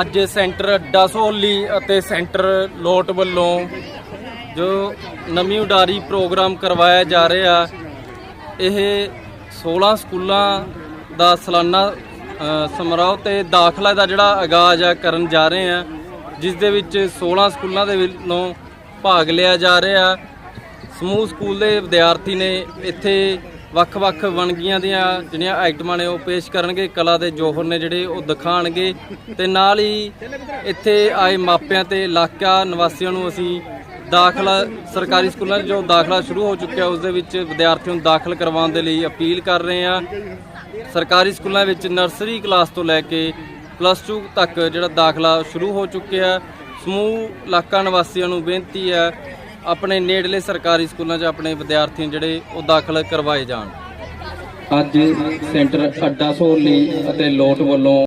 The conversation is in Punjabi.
ਅੱਜ ਸੈਂਟਰ ਅੱਡਾ ਸੋਹਲੀ ਅਤੇ ਸੈਂਟਰ ਲੋਟ ਵੱਲੋਂ ਜੋ ਨਵੀਂ ਉਡਾਰੀ ਪ੍ਰੋਗਰਾਮ ਕਰਵਾਇਆ ਜਾ ਰਿਹਾ, ਇਹ 16 ਸਕੂਲਾਂ ਦਾ ਸਾਲਾਨਾ ਸਮਾਰੋਹ ਤੇ ਦਾਖਲਾ ਦਾ ਜਿਹੜਾ ਆਗਾਜ਼ ਆ ਕਰਨ ਜਾ ਰਹੇ ਆ, ਜਿਸ ਦੇ ਵਿੱਚ 16 ਸਕੂਲਾਂ ਦੇ ਵੱਲੋਂ ਭਾਗ ਲਿਆ ਜਾ ਰਿਹਾ। ਸਮੂਹ ਸਕੂਲ ਦੇ ਵਿਦਿਆਰਥੀ ਨੇ ਇੱਥੇ ਵੱਖ-ਵੱਖ ਵਣਗੀਆਂ ਦੀਆਂ ਜਿਹੜੀਆਂ ਆਈਟਮਾਂ ਨੇ ਉਹ ਪੇਸ਼ ਕਰਨਗੇ। ਕਲਾ ਦੇ ਜੋਹਰ ਨੇ ਜਿਹੜੇ ਉਹ ਦਿਖਾਣਗੇ। ਤੇ ਨਾਲ ਹੀ ਇੱਥੇ ਆਏ ਮਾਪਿਆਂ ਤੇ ਇਲਾਕਾ ਨਿਵਾਸੀਆਂ ਨੂੰ ਅਸੀਂ ਦਾਖਲਾ, ਸਰਕਾਰੀ ਸਕੂਲਾਂ 'ਚ ਜੋ ਦਾਖਲਾ ਸ਼ੁਰੂ ਹੋ ਚੁੱਕਿਆ, ਉਸ ਦੇ ਵਿੱਚ ਵਿਦਿਆਰਥੀਆਂ ਨੂੰ ਦਾਖਲ ਕਰਵਾਉਣ ਦੇ ਲਈ ਅਪੀਲ ਕਰ ਰਹੇ ਹਾਂ। ਸਰਕਾਰੀ ਸਕੂਲਾਂ ਵਿੱਚ ਨਰਸਰੀ ਕਲਾਸ ਤੋਂ ਲੈ ਕੇ ਪਲੱਸ 2 ਤੱਕ ਜਿਹੜਾ ਦਾਖਲਾ ਸ਼ੁਰੂ ਹੋ ਚੁੱਕਿਆ। ਸਮੂਹ ਇਲਾਕਾ ਨਿਵਾਸੀਆਂ ਨੂੰ ਬੇਨਤੀ ਹੈ ਆਪਣੇ ਨੇੜਲੇ ਸਰਕਾਰੀ ਸਕੂਲਾਂ 'ਚ ਆਪਣੇ ਵਿਦਿਆਰਥੀ ਜਿਹੜੇ ਉਹ ਦਾਖਲ ਕਰਵਾਏ ਜਾਣ। ਅੱਜ ਸੈਂਟਰ ਅੱਡਾ ਸੋਲੀ ਅਤੇ ਲੋਟ ਵੱਲੋਂ